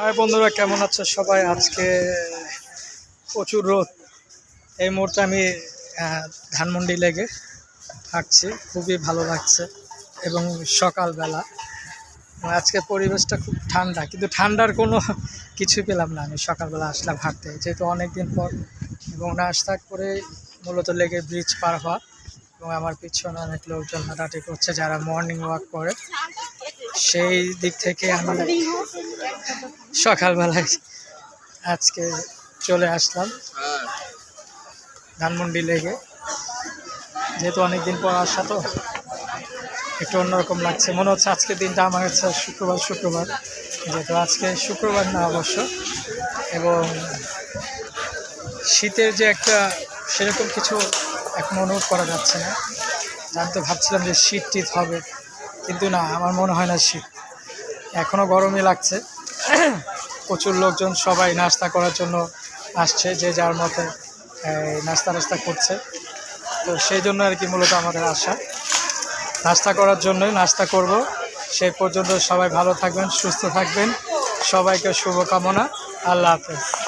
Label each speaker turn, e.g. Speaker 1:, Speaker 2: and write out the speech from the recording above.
Speaker 1: High বন্ধুরা, কেমন আছো সবাই? আজকে প্রচুর রোদ। এই মুহূর্তে আমি ধানমন্ডি লেগে হাঁটছি খুবই ভালো লাগছে এবং সকালবেলা। আজকে পরিবেশটা খুব ঠান্ডা, কিন্তু ঠান্ডার কোনো কিছুই পেলাম না আমি সকালবেলা আসলাম হাঁটতে। যেহেতু অনেক দিন পর এবং নাস্তা করে মূলত লেগে ব্রিজ পার হওয়া এবং আমার পিছনে অনেক লোকজন হাঁটাহাঁটি করছে যারা মর্নিং ওয়াক করে। সেই দিক থেকে আমি সকালবেলায় আজকে চলে আসলাম ধানমন্ডি লেগে যেহেতু অনেকদিন পর আসা তো, একটু অন্যরকম লাগছে। মনে হচ্ছে আজকের দিনটা আমার কাছে শুক্রবার শুক্রবার। যেহেতু আজকে শুক্রবার না অবশ্য। এবং শীতের যে একটা সেরকম কিছু এখন অনুভব করা যাচ্ছে না। আমি তো ভাবছিলাম যে শীত টিত হবে। কিন্তু না, আমার মনে হয় না শীত। এখনও গরমই লাগছে। প্রচুর লোকজন সবাই নাস্তা করার জন্য আসছে, যে যার মতে নাস্তা নাস্তা করছে। তো সেই জন্য আর কি মূলত আমাদের আশা। নাস্তা করার জন্যই নাস্তা করব। সেই পর্যন্ত সবাই ভালো থাকবেন, সুস্থ থাকবেন। সবাইকে শুভকামনা। আল্লাহ হাফেজ।